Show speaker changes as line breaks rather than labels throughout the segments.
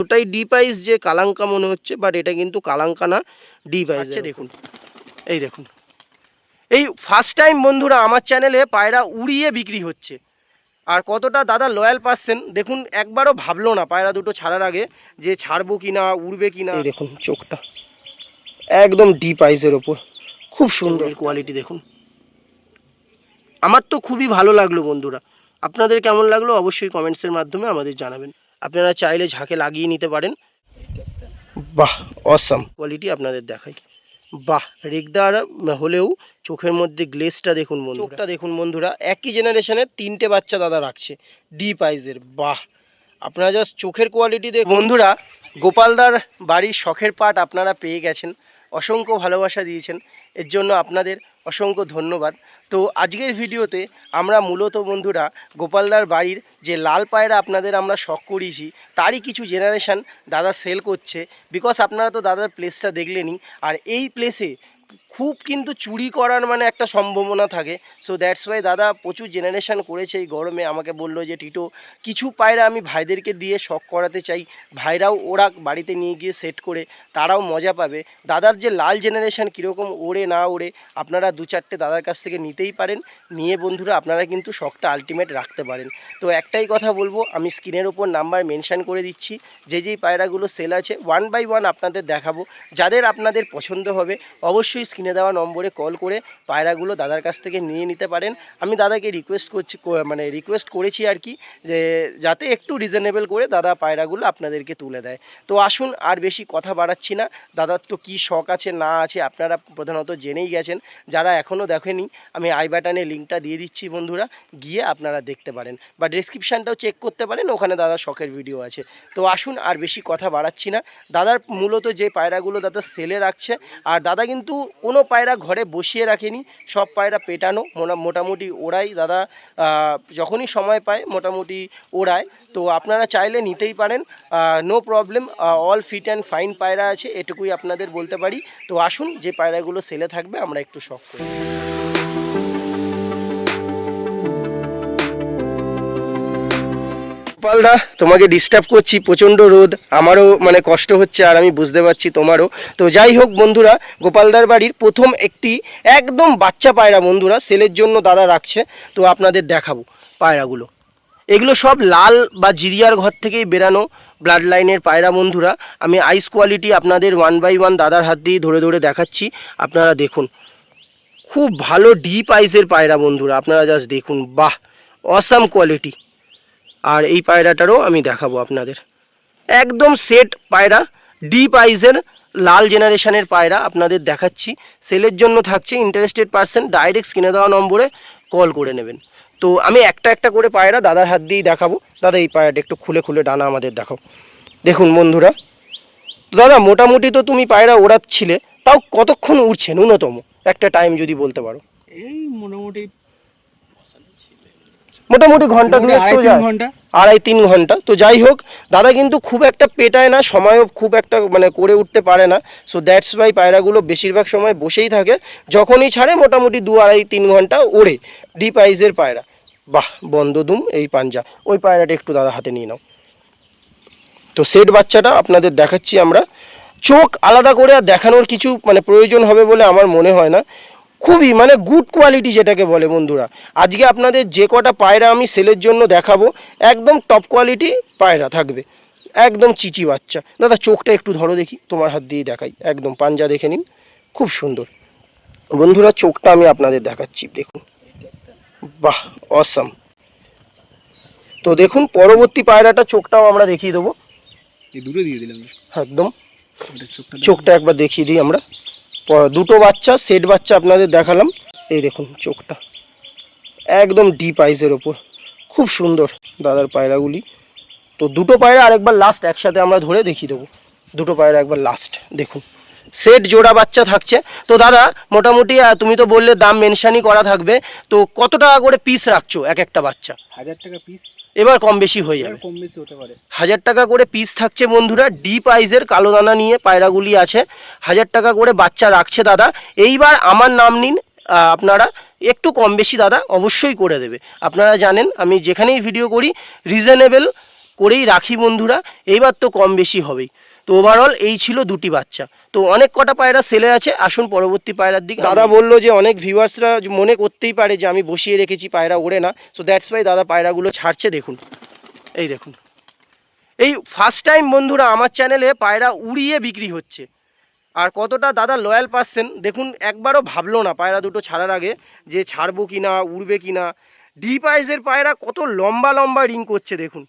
ওটাই ডি পাইস যে কালাঙ্কা মনে হচ্ছে বাট এটা কিন্তু কালাঙ্কা না ডি পাইস আচ্ছা দেখুন। এই দেখুন। এই ফার্স্ট টাইম বন্ধুরা আমার চ্যানেলে পায়রা উড়িয়ে বিক্রি হচ্ছে। আর কতটা দাদা লয়াল পাচ্ছেন দেখুন একবারও ভাবলো না পায়রা দুটো ছাড়ার আগে যে ছাড়বো কি না উড়বে কি না দেখুন চোখটা। একদম ডিপ আইসের ওপর। খুব সুন্দর। কোয়ালিটি দেখুন। আমার তো খুবই ভালো লাগল বন্ধুরা। আপনাদের কেমন লাগল অবশ্যই কমেন্টসের মাধ্যমে আমাদের জানাবেন। আপনারা চাইলে ঝাঁকে লাগিয়ে নিতে পারেন। বাহ অসাম কোয়ালিটি আপনাদের দেখাই। বাহ রেগদার হলেও চোখের মধ্যে গ্লেসটা দেখুন বন্ধুরা। চোখটা দেখুন বন্ধুরা একই জেনারেশনের তিনটে বাচ্চা দাদা রাখছে ডিপ আইজের বাহ আপনারা জাস্ট চোখের কোয়ালিটি দেখ বন্ধুরা গোপালদার বাড়ির শখের পাট আপনারা পেয়ে গেছেন অসংখ্য ভালোবাসা দিয়েছেন। এর জন্য আপনাদের অসংখ্য ধন্যবাদ। তো আজকের ভিডিওতে আমরা মূলত বন্ধুরা গোপালদার বাড়ির যে লাল পায়রা আপনাদের আমরা শখ করিয়েছি, তারই কিছু জেনারেশান দাদা সেল করছে। বিকজ আপনারা তো দাদার প্লেসটা দেখলেনি আর এই প্লেসে খুব কিন্তু চুরি করার মানে একটা সম্ভাবনা থাকে। সো দ্যাটস ওয়াই দাদা প্রচুর জেনারেশান করেছে এই গরমে। আমাকে বলল যে, টিটো, কিছু পায়রা আমি ভাইদেরকে দিয়ে শখ করাতে চাই। ভাইরাও ওরা বাড়িতে নিয়ে গিয়ে সেট করে, তারাও মজা পাবে। দাদার যে লাল জেনারেশান কীরকম ওড়ে না ওড়ে, আপনারা দু চারটে দাদার কাছ থেকে নিতেই পারেন। নিয়ে বন্ধুরা, আপনারা কিন্তু শখটা আলটিমেট রাখতে পারেন। তো একটাই কথা বলব, আমি স্ক্রিনের ওপর নাম্বার মেনশন করে দিচ্ছি। যে যেই পায়রাগুলো সেল আছে ওয়ান বাই ওয়ান আপনাদের দেখাবো। যাদের আপনাদের পছন্দ হবে, অবশ্যই স্ক্রিনে দেওয়া নম্বরে কল করে পায়রাগুলো দাদার কাছ থেকে নিয়ে নিতে পারেন। আমি দাদাকে রিকোয়েস্ট করছি মানে রিকোয়েস্ট করেছি আর কি যে, যাতে একটু রিজনেবল করে দাদা পায়রাগুলো আপনাদেরকে তুলে দেয়। তো আসুন, আর বেশি কথা বাড়াচ্ছি না। দাদার তো কী শখ আছে, না আছে, আপনারা প্রধানত জেনেই গেছেন। যারা এখনও দেখেনি, আমি আই বাটনে লিঙ্কটা দিয়ে দিচ্ছি বন্ধুরা, গিয়ে আপনারা দেখতে পারেন। বা ডিসক্রিপশানটাও চেক করতে পারেন, ওখানে দাদা শখের ভিডিও আছে। তো আসুন, আর বেশি কথা বাড়াচ্ছি না। দাদার মূলত যে পায়রাগুলো দাদা সেলে রাখছে, আর দাদা কিন্তু কোনো পায়রা ঘরে বসিয়ে রাখেনি, সব পায়রা পেটানো, মোটা- মোটামুটি ওড়াই। দাদা যখনই সময় পায়, মোটামুটি ওড়ায়। তো আপনারা চাইলে নিতেই পারেন। No problem all fit and fine পায়রা আছে, এটুকুই আপনাদের বলতে পারি। তো আসুন, যে পায়রাগুলো সেলে থাকবে, আমরা একটু শখ করি। গোপালদা, তোমাকে ডিস্টার্ব করছি, প্রচণ্ড রোদ, আমারও মানে কষ্ট হচ্ছে আর আমি বুঝতে পারছি তোমারও। তো যাই হোক বন্ধুরা, গোপালদার বাড়ির প্রথম একটি একদম বাচ্চা পায়রা বন্ধুরা, সেলের জন্য দাদা রাখছে, তো আপনাদের দেখাবো পায়রাগুলো। এগুলো সব লাল বা জিরিয়ার ঘর থেকেই বেরানো ব্লাড লাইনের পায়রা বন্ধুরা। আমি আইস কোয়ালিটি আপনাদের ওয়ান বাই ওয়ান দাদার হাত দিয়ে ধরে ধরে দেখাচ্ছি, আপনারা দেখুন। খুব ভালো ডিপ আইসের পায়রা বন্ধুরা, আপনারা জাস্ট দেখুন, বাহ অসাম কোয়ালিটি আর এই পায়রাটারও আমি দেখাবো আপনাদের। একদম সেট পায়রা ডিপ আইজের লাল জেনারেশনের পায়রা আপনাদের দেখাচ্ছি। সেলের জন্য থাকছে ইন্টারেস্টেড পার্সন ডাইরেক্ট স্ক্রিনে দেওয়া নম্বরে কল করে নেবেন। তো আমি একটা একটা করে পায়রা দাদার হাত দিয়েই দেখাবো। দাদা, এই পায়রাটা একটু খুলে খুলে ডানা আমাদের দেখাও। দেখুন বন্ধুরা, দাদা, মোটামুটি তো তুমি পায়রা ওড়াচ্ছিলে, তাও কতক্ষণ উড়ছে? ন্যূনতম, একটা টাইম যদি বলতে পারো।
এই মোটামুটি
মোটামুটি
ঘণ্টা
তো
তিন
যায়।
ঘণ্টা?
আড়াই তিন ঘণ্টা। তো যাই হোক দাদা কিন্তু খুব একটা পেটায় না সময়ও খুব একটা মানে করে উঠতে পারে না। সো দ্যাটস ওয়াই পায়রাগুলো বেশিরভাগ সময় বসেই থাকে যখনই ছাড়ে মোটামুটি দু আড়াই তিন ঘণ্টা ওড়ে। ডিপ আইজের পায়রা। বাহ বন্ধ দুম এই পাঞ্জা। ওই পায়রাটা একটু দাদা হাতে নিয়ে নাও। তো সেট বাচ্চাটা আপনাদের দেখাচ্ছি আমরা। চোখ আলাদা করে আর দেখানোর কিছু মানে প্রয়োজন হবে বলে আমার মনে হয় না। খুবই মানে গুড কোয়ালিটি যেটাকে বলে বন্ধুরা। আজকে আপনাদের যে কটা পায়রা আমি সেলের জন্য দেখাবো একদম টপ কোয়ালিটি পায়রা থাকবে। একদম চিচি বাচ্চা। দাদা চোখটা একটু ধরো দেখি তোমার হাত দিয়ে দেখাই। একদম পাঞ্জা দেখে নিন খুব সুন্দর। বন্ধুরা চোখটা আমি আপনাদের দেখাচ্ছি দেখুন। বাহ অসাম তো দেখুন পরবর্তী পায়রাটা চোখটাও আমরা দেখিয়ে দেবো।
দুটো দিয়ে দিলাম।
একদম।
চোখটা
একবার দেখিয়ে দিই আমরা। দুটো বাচ্চা সেট বাচ্চা আপনাদের দেখালাম। এই দেখুন চোখটা। একদম ডিপ আইসের ওপর। খুব সুন্দর দাদার পায়রাগুলি। তো দুটো পায়রা আরেকবার লাস্ট একসাথে আমরা ধরে দেখিয়ে দেবো। দুটো পায়রা একবার লাস্ট দেখুন। সেট জোড়া বাচ্চা থাকছে। তো দাদা মোটামুটি তুমি তো বললে দাম মেনশানই করা থাকবে। তো কত টাকা করে পিস রাখছো এক একটা বাচ্চা?
হাজার টাকা পিস
এবার কম বেশি হয়ে যাবে।
কম বেশি হতে পারে।
হাজার টাকা করে পিস থাকছে বন্ধুরা ডিপ আইজের কালো দানা নিয়ে পায়রাগুলি আছে। হাজার টাকা করে বাচ্চা রাখছে দাদা। এইবার আমার নাম নিন আপনারা। একটু কম বেশি দাদা অবশ্যই করে দেবে। আপনারা জানেন আমি যেখানেই ভিডিও করি রিজনেবল করেই রাখি বন্ধুরা। এইবার তো কম বেশি হবেই। তো ওভারঅল এই ছিল দুটি বাচ্চা। তো অনেক কটা পায়রা সেলে আছে, আসুন পরবর্তী পায়রার দিকে। দাদা বলল যে অনেক ভিউয়ার্সরা মনে করতেই পারে যে আমি বসিয়ে রেখেছি, পায়রা ওড়ে না। সো দ্যাটস ওয়াই দাদা পায়রাগুলো ছাড়ছে, দেখুন। এই দেখুন। এই ফার্স্ট টাইম বন্ধুরা আমার চ্যানেলে পায়রা উড়িয়ে বিক্রি হচ্ছে। আর কতটা দাদা লয়াল পাচ্ছেন দেখুন, একবারও ভাবলো না পায়রা দুটো ছাড়ার আগে যে ছাড়বো কি না উড়বে কি না ডিপ আইসের পায়রা কত লম্বা লম্বা রিং করছে, দেখুন।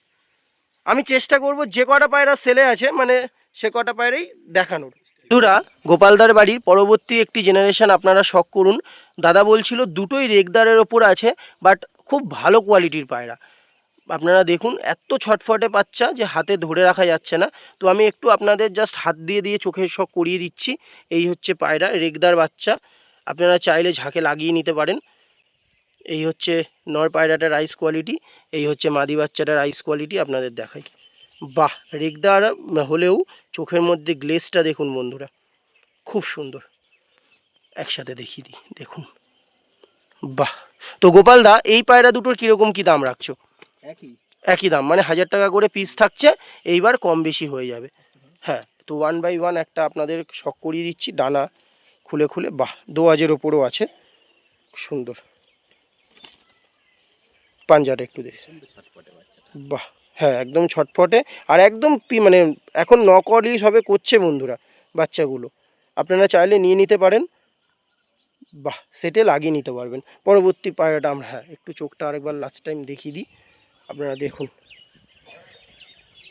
আমি চেষ্টা করব যে কটা পায়রা সেলে আছে মানে সে কটা পায়রাই দেখানোর। বন্ধুরা, গোপালদার বাড়ির পরবর্তী একটি জেনারেশন আপনারা শখ করুন। দাদা বলছিল দুটোই রেগদারের ওপর আছে বাট খুব ভালো কোয়ালিটির পায়রা। আপনারা দেখুন, এত ছটফটে বাচ্চা যে হাতে ধরে রাখা যাচ্ছে না। তো আমি একটু আপনাদের জাস্ট হাত দিয়ে দিয়ে চোখের শখ করিয়ে দিচ্ছি। এই হচ্ছে পায়রা, রেগদার বাচ্চা। আপনারা চাইলে ঝাঁকে লাগিয়ে নিতে পারেন। এই হচ্ছে নর পায়রাটার রাইস কোয়ালিটি এই হচ্ছে মাদি বাচ্চাটার রাইস কোয়ালিটি আপনাদের দেখাই। বাহ রেগদার হলেও চোখের মধ্যে গ্লেসটা দেখুন বন্ধুরা খুব সুন্দর। একসাথে দেখিয়ে দিই দেখুন। বাহ তো গোপালদা এই পায়রা দুটোর কীরকম কী দাম রাখছো?
একই।
একই দাম মানে হাজার টাকা করে পিস থাকছে এইবার কম বেশি হয়ে যাবে। হ্যাঁ তো ওয়ান বাই ওয়ান একটা আপনাদের শখ করিয়ে দিচ্ছি ডানা খুলে খুলে বাহ দোয়াজের ওপরও আছে। সুন্দর। পাঞ্জাটা একটু দেখি। বাহ হ্যাঁ একদম ছটফটে। আর একদম পি- মানে এখন নকলি সবে করছে বন্ধুরা, বাচ্চাগুলো। আপনারা চাইলে নিয়ে নিতে পারেন। বাহ সেটে লাগিয়ে নিতে পারবেন। পরবর্তী পায়রাটা আমরা হ্যাঁ একটু চোখটা আরেকবার লাস্ট টাইম দেখিয়ে দিই। আপনারা দেখুন।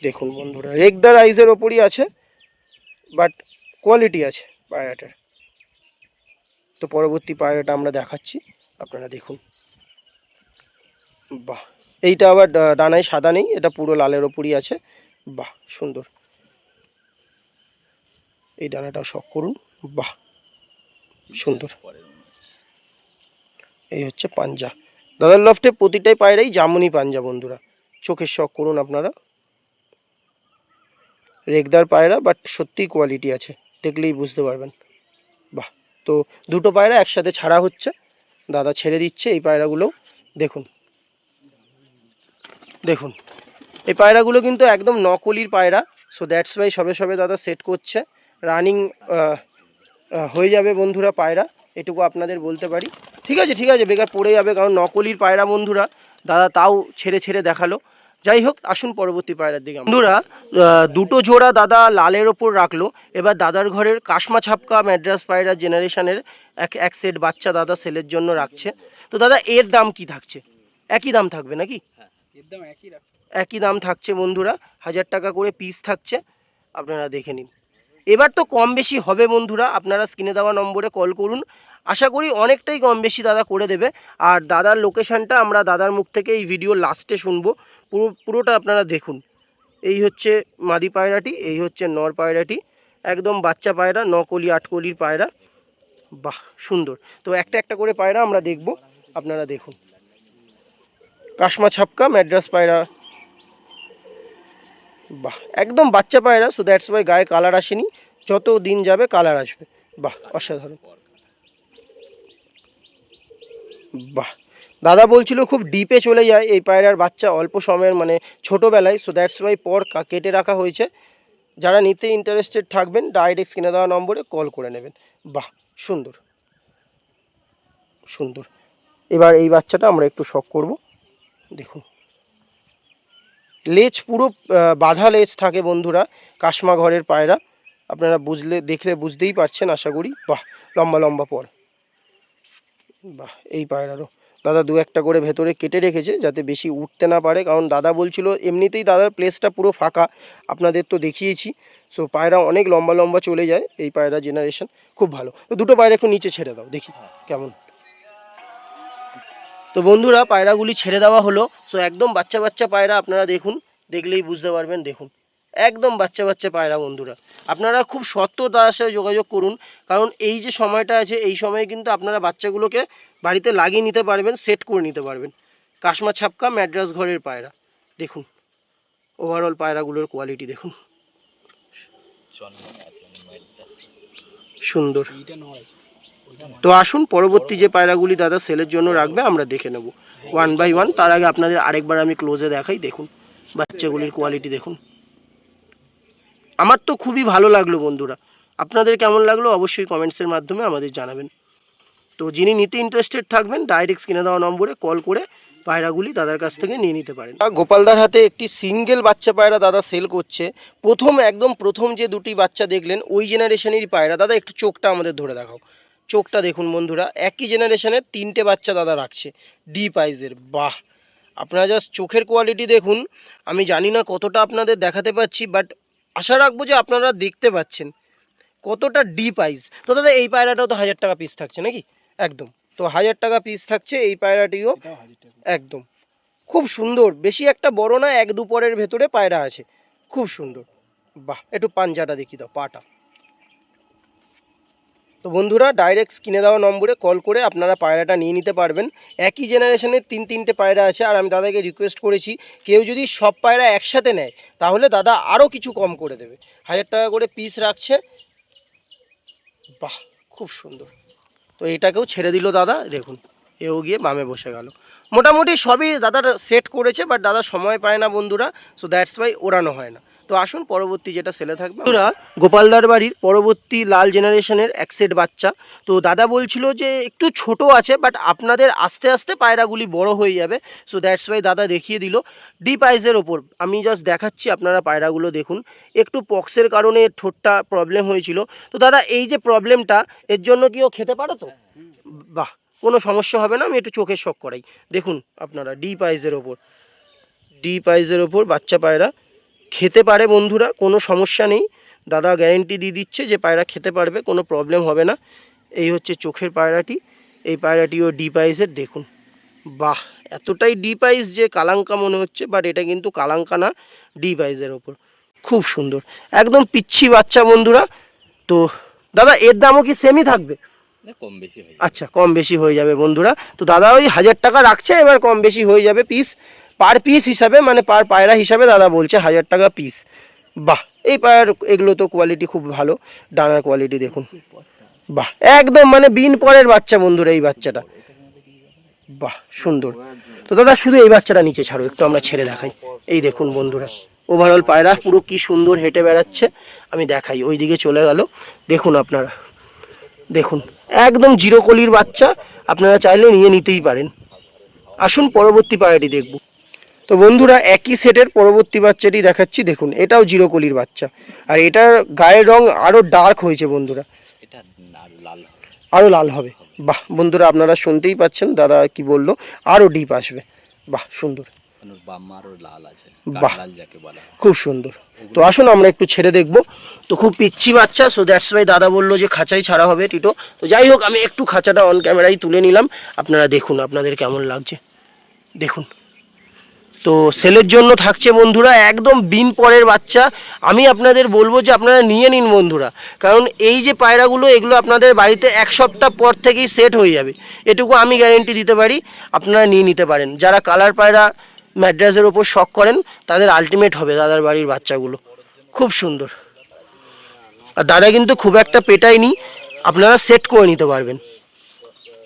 দেখুন বন্ধুরা রেগদার আইজের ওপরই আছে বাট কোয়ালিটি আছে পায়রাটার। তো পরবর্তী পায়রাটা আমরা দেখাচ্ছি, আপনারা দেখুন। বাহ। এইটা আবার ডানায় সাদা নেই, এটা পুরো লালের ওপরই আছে। বাহ, সুন্দর। এই ডানাটা শখ করুন, বাহ, সুন্দর। এই হচ্ছে পাঞ্জা। দাদার লফটে প্রতিটাই পায়রাই জামুনি পাঞ্জা, বন্ধুরা। চোখের শখ করুন আপনারা। রেগদার পায়রা, বাট সত্যিই কোয়ালিটি আছে, দেখলেই বুঝতে পারবেন। বাহ, তো দুটো পায়রা একসাথে ছাড়া হচ্ছে। দাদা ছেড়ে দিচ্ছে এই পায়রাগুলো দেখুন। দেখুন, এই পায়রাগুলো কিন্তু একদম নকলির পায়রা সো দ্যাটস ওয়াই সবে সবে দাদা সেট করছে। রানিং হয়ে যাবে বন্ধুরা পায়রা, এটুকু আপনাদের বলতে পারি। ঠিক আছে ঠিক আছে, বেকার পড়ে যাবে, কারণ নকলির পায়রা বন্ধুরা, দাদা তাও ছেড়ে ছেড়ে দেখাল। যাই হোক, আসুন পরবর্তী পায়রার দিকে। বন্ধুরা দুটো জোড়া দাদা লালের ওপর রাখল। এবার দাদার ঘরের কাশমা ছাপকা ম্যাড্রাস পায়রা জেনারেশনের এক এক সেট বাচ্চা দাদা সেলের জন্য রাখছে। তো দাদা, এর দাম কি থাকছে? একই দাম থাকবে নাকি? একই দাম থাকছে বন্ধুরা, হাজার টাকা করে পিস থাকছে, আপনারা দেখে নিন। এবার তো কম বেশি হবে বন্ধুরা, আপনারা স্ক্রিনে দেওয়া নম্বরে কল করুন। আশা করি অনেকটাই কম বেশি দাদা করে দেবে। আর দাদার লোকেশনটা আমরা দাদার মুখ থেকে এই ভিডিও লাস্টে শুনব। পুরো, পুরোটা আপনারা দেখুন। এই হচ্ছে মাদি পায়রাটি, এই হচ্ছে নর পায়রাটি। একদম বাচ্চা পায়রা নকলি আটকলির পায়রা। বাহ, সুন্দর। তো একটা একটা করে পায়রা আমরা দেখব, আপনারা দেখুন। কাশমা ছাপকা, ম্যাড্রাস পায়রা। বাহ, একদম বাচ্চা পায়রা সো দ্যাটস ওয়াই গায়ে কালার আসেনি। যত দিন যাবে কালার আসবে। বাহ, অসাধারণ। বাহ, দাদা বলছিল খুব ডিপে চলে যায় এই পায়রার বাচ্চা অল্প সময়ের মানে ছোটোবেলায় সো দ্যাটস ওয়াই পর কেটে রাখা হয়েছে। যারা নিতে ইন্টারেস্টেড থাকবেন ডাইরেক্ট কিনে দেওয়া নম্বরে কল করে নেবেন। বাহ, সুন্দর। সুন্দর। এবার এই বাচ্চাটা আমরা একটু শখ করব। দেখুন। লেজ পুরো বাঁধা লেজ থাকে বন্ধুরা কাশমা ঘরের পায়রা। আপনারা বুঝলে দেখলে বুঝতেই পারছেন আশা করি। বাহ লম্বা লম্বা পর বাহ এই পায়রারও। দাদা দু একটা করে ভেতরে কেটে রেখেছে যাতে বেশি উঠতে না পারে। কারণ দাদা বলছিল এমনিতেই দাদার প্লেসটা পুরো ফাঁকা। আপনাদের তো দেখিয়েছি। সো পায়রা অনেক লম্বা লম্বা চলে যায় এই পায়রা জেনারেশন খুব ভালো। তো দুটো পায়রা একটু নিচে ছেড়ে দাও দেখি কেমন। তো বন্ধুরা পায়রাগুলি ছেড়ে দেওয়া হলো। সো একদম বাচ্চা বাচ্চা পায়রা আপনারা দেখুন দেখলেই বুঝতে পারবেন দেখুন। একদম বাচ্চা বাচ্চা পায়রা বন্ধুরা। আপনারা খুব সত্য তার সাথে যোগাযোগ করুন কারণ এই যে সময়টা আছে এই সময়ে কিন্তু আপনারা বাচ্চাগুলোকে বাড়িতে লাগিয়ে নিতে পারবেন সেট করে নিতে পারবেন। কাশমা ছাপকা ম্যাড্রাস ঘরের পায়রা দেখুন। ওভারঅল পায়রাগুলোর কোয়ালিটি দেখুন। সুন্দর। তো আসুন, পরবর্তী যে পায়রাগুলি দাদা সেলের জন্য রাখবে, আমরা দেখে নেব। ওয়ান বাই ওয়ান তার আগে আপনাদের আরেকবার আমি ক্লোজে দেখাই, দেখুন। বাচ্চাগুলির কোয়ালিটি দেখুন। আমার তো খুবই ভালো লাগল বন্ধুরা। আপনাদের কেমন লাগল অবশ্যই কমেন্টসের মাধ্যমে আমাদের জানাবেন। তো যিনি নিতে ইন্টারেস্টেড থাকবেন ডাইরেক্ট কিনে দেওয়া নম্বরে কল করে পায়রাগুলি দাদার কাছ থেকে নিয়ে নিতে পারেন। গোপালদার হাতে একটি সিঙ্গেল বাচ্চা পায়রা দাদা সেল করছে। প্রথম, একদম প্রথম যে দুটি বাচ্চা দেখলেন, ওই জেনারেশনেরই পায়রা। দাদা, একটু চোখটা আমাদের ধরে দেখাও। চোখটা দেখুন বন্ধুরা একই জেনারেশনের তিনটে বাচ্চা দাদা রাখছে ডি পাইজের বাহ! আপনারা জাস্ট চোখের কোয়ালিটি দেখুন আমি জানি না কতটা আপনাদের দেখাতে পাচ্ছি বাট আশা রাখব যে আপনারা দেখতে পাচ্ছেন কতটা ডি আইস তো দাদা এই পায়রাটাও তো হাজার টাকা পিস থাকছে নাকি? একদম। তো হাজার টাকা পিস থাকছে এই পায়রাটিও। একদম। খুব সুন্দর বেশি একটা বড় না এক দুপরের ভেতরে পায়রা আছে। খুব সুন্দর। বাহ! একটু পাঞ্জাটা দেখি দাও পাটা। তো বন্ধুরা ডাইরেক্ট কিনে দেওয়া নম্বরে কল করে আপনারা পায়রাটা নিয়ে নিতে পারবেন। একই জেনারেশনের তিন তিনটে পায়রা আছে, আর আমি দাদাকে রিকোয়েস্ট করেছি, কেউ যদি সব পায়রা একসাথে নেয়, তাহলে দাদা আরও কিছু কম করে দেবে। হাজার টাকা করে পিস রাখছে। বাহ, খুব সুন্দর। তো এটাকেও ছেড়ে দিল দাদা, দেখুন, এও গিয়ে বামে বসে গেল। মোটামুটি সবই দাদার সেট করেছে বাট দাদা সময় পায় না বন্ধুরা সো দ্যাটস ওয়াই ওড়ানো হয় না। তো আসুন পরবর্তী যেটা সেলে থাকবে বন্ধুরা গোপালদার বাড়ির পরবর্তী লাল জেনারেশনের এক সেট বাচ্চা। তো দাদা বলছিল যে একটু ছোট আছে বাট আপনাদের আস্তে আস্তে পায়রাগুলি বড় হয়ে যাবে। সো দ্যাটস ওয়াই দাদা দেখিয়ে দিল। ডিপ আইসের ওপর। আমি জাস্ট দেখাচ্ছি, আপনারা পায়রাগুলো দেখুন। একটু পক্সের কারণে ঠোঁটটা প্রবলেম হয়েছিল। তো দাদা, এই যে প্রবলেমটা এর জন্য কি ও খেতে পারো তো? বাহ, কোনো সমস্যা হবে না, আমি একটু চোখের শখ করাই। দেখুন আপনারা ডিপ আইসের ওপর। ডিপ আইসের ওপর, বাচ্চা পায়রা। খেতে পারে বন্ধুরা কোনো সমস্যা নেই। দাদা গ্যারেন্টি দিয়ে দিচ্ছে যে পায়রা খেতে পারবে কোনো প্রবলেম হবে না। এই হচ্ছে চোখের পায়রাটি। এই পায়রাটিও ডিপ আইসের দেখুন। বাহ এতটাই ডিপ আইস যে কালাঙ্কা মনে হচ্ছে বাট এটা কিন্তু কালাঙ্কা না ডিপ আইসের ওপর। খুব সুন্দর। একদম পিচ্ছি বাচ্চা বন্ধুরা। তো দাদা এর দামও কি সেমই থাকবে?
কম বেশি
আচ্ছা কম বেশি হয়ে যাবে বন্ধুরা। তো দাদা ওই হাজার টাকা রাখছে এবার কম বেশি হয়ে যাবে পিস পার পিস হিসাবে মানে পার পায়রা হিসাবে দাদা বলছে হাজার টাকা পিস বাহ, এই পায়রার এগুলো তো কোয়ালিটি খুব ভালো ডানার কোয়ালিটি দেখুন। বাহ, একদম মানে বিন পরের বাচ্চা বন্ধুরা এই বাচ্চাটা। বাহ, সুন্দর। তো দাদা শুধু এই বাচ্চাটা নিচে ছাড়ো, একটু আমরা ছেড়ে দেখাই। এই দেখুন বন্ধুরা ওভারঅল পায়রা পুরো কি সুন্দর হেঁটে বেড়াচ্ছে। আমি দেখাই ওই দিকে চলে গেল। দেখুন আপনারা, দেখুন, একদম জিরো কলির বাচ্চা, আপনারা চাইলে নিয়ে নিতেই পারেন। আসুন পরবর্তী পায়রাটি দেখব। তো বন্ধুরা একই সেটের পরবর্তী বাচ্চাটি দেখাচ্ছি। দেখুন এটাও জিরো কলির বাচ্চা। আর এটার গায়ের রং আরও ডার্ক হয়েছে বন্ধুরা।
এটা লাল
আরও লাল হবে। বাহ বন্ধুরা আপনারা শুনতেই পাচ্ছেন দাদা কি বলল? আরও ডিপ আসবে। বাহ সুন্দর।
আছে
বাহ। খুব সুন্দর। তো আসুন আমরা একটু ছেড়ে দেখব। তো খুব পিচ্ছি বাচ্চা সো দ্যাটস ওয়াই দাদা বলল যে খাঁচাই ছাড়া হবে টিটো। তো যাই হোক আমি একটু খাঁচাটা অন ক্যামেরায় তুলে নিলাম। আপনারা দেখুন আপনাদের কেমন লাগছে। দেখুন। তো সেলের জন্য থাকছে বন্ধুরা একদম বিন পরের বাচ্চা। আমি আপনাদের বলব যে আপনারা নিয়ে নিন বন্ধুরা। কারণ এই যে পায়রাগুলো, এগুলো আপনাদের বাড়িতে এক সপ্তাহ পর থেকেই সেট হয়ে যাবে। এটুকু আমি গ্যারেন্টি দিতে পারি, আপনারা নিয়ে নিতে পারেন। যারা কালার পায়রা ম্যাড্রাসের ওপর শখ করেন, তাদের আলটিমেট হবে দাদার বাড়ির বাচ্চাগুলো। খুব সুন্দর। আর দাদা কিন্তু খুব একটা পেটায়নি, আপনারা সেট করে নিতে পারবেন।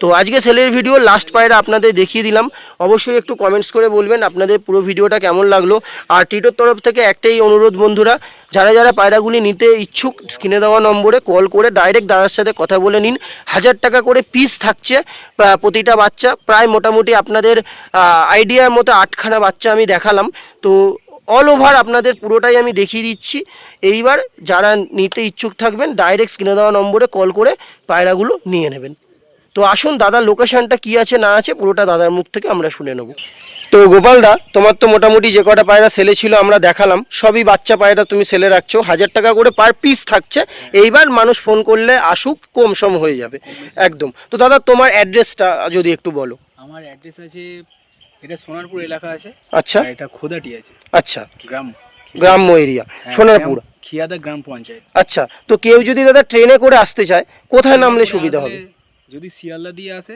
তো আজকে সেলের ভিডিও লাস্ট পায়রা আপনাদের দেখিয়ে দিলাম। অবশ্যই একটু কমেন্টস করে বলবেন আপনাদের পুরো ভিডিওটা কেমন লাগল। আর টিটোর তরফ থেকে একটাই অনুরোধ বন্ধুরা, যারা যারা পায়রাগুলি নিতে ইচ্ছুক, স্ক্রিনে দেওয়া নম্বরে কল করে ডাইরেক্ট দাদার সাথে কথা বলে নিন। হাজার টাকা করে পিস থাকছে প্রতিটা বাচ্চা। প্রায় মোটামুটি আপনাদের আইডিয়ার মতো আটখানা বাচ্চা আমি দেখালাম। তো অল ওভার আপনাদের পুরোটাই আমি দেখিয়ে দিচ্ছি। এইবার যারা নিতে ইচ্ছুক থাকবেন ডাইরেক্ট স্ক্রিনে দেওয়া নম্বরে কল করে পায়রাগুলো নিয়ে নেবেন। তো আসুন দাদার লোকেশনটা কি আছে না আছে পুরোটা দাদার মুখ থেকে আমরা শুনে নেব। তো গোপালদা তোমার তো মোটামুটি যে কটা পায়রা সেলে ছিল আমরা দেখালাম সবই বাচ্চা পায়রা তুমি সেলে রাখছো হাজার টাকা করে পার পিস থাকছে। এইবার মানুষ ফোন করলে আসুক কম সম হয়ে যাবে একদম। তো দাদা তোমার অ্যাড্রেসটা যদি একটু বলো।
আমার অ্যাড্রেস আছে এটা সোনারপুর এলাকা আছে
আচ্ছা।
এটা খোদাটি আছে
আচ্ছা।
গ্রাম
গ্রাম্য এরিয়া
হ্যাঁ,
সোনারপুর।
খিয়াদা গ্রাম পঞ্চায়েত।
আচ্ছা তো কেউ যদি দাদা ট্রেনে করে আসতে চায় কোথায় নামলে সুবিধা হবে?
যদি শিয়ালদা দিয়ে আসে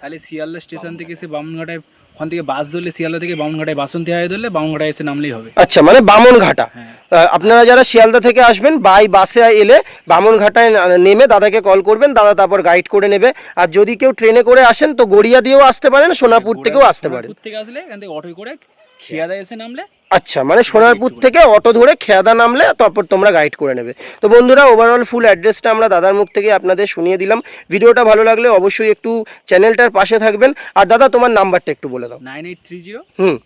তাহলে শিয়ালদা স্টেশন থেকে এসে বামুনঘাটায় ওখান থেকে বাস ধরলে শিয়ালদা থেকে বামুনঘাটায় বাসন্তী হাই ধরলে বামুনঘাটায় এসে নামলেই হবে।
আচ্ছা মানে বামনঘাটা।
হ্যাঁ।
আপনারা যারা শিয়ালদা থেকে আসবেন বাই বাসে এলে বামনঘাটায় নেমে দাদাকে কল করবেন দাদা তারপর গাইড করে নেবে। আর যদি কেউ ট্রেনে করে আসেন তো গড়িয়া দিয়েও আসতে পারেন সোনাপুর থেকেও আসতে পারেন।
থেকে আসলে এখান থেকে অটোয় করে খিয়াদা এসে নামলে
আচ্ছা মানে সোনারপুর থেকে অটো ধরে খেয়াদা নামলে তারপর তোমরা গাইড করে নেবে। তো বন্ধুরা ওভারঅল ফুল অ্যাড্রেসটা আমরা দাদার মুখ থেকে আপনাদের শুনিয়ে দিলাম। ভিডিওটা ভালো লাগলে অবশ্যই একটু চ্যানেলটার পাশে থাকবেন। আর দাদা তোমার নাম্বারটা একটু বলে দাও।
Nine eight three zero
hmm.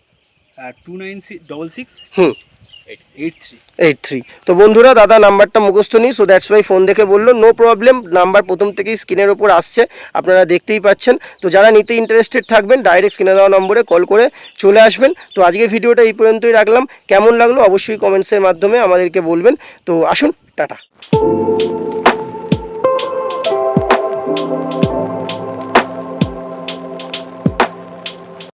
Two nine six double six
hmm. Eight three তো বন্ধুরা, দাদা নাম্বারটা মুখস্থ নেই সো দ্যাটস ওয়াই ফোন দেখে বলল। নো প্রবলেম নাম্বার প্রথম থেকেই স্ক্রিনের ওপর আসছে, আপনারা দেখতেই পাচ্ছেন। তো যারা নিতে ইন্টারেস্টেড থাকবেন ডাইরেক্ট স্ক্রিনে দেওয়া নম্বরে কল করে চলে আসবেন। তো আজকে ভিডিওটা এই পর্যন্তই রাখলাম। কেমন লাগল অবশ্যই কমেন্টসের মাধ্যমে আমাদেরকে বলবেন। তো আসুন, টাটা।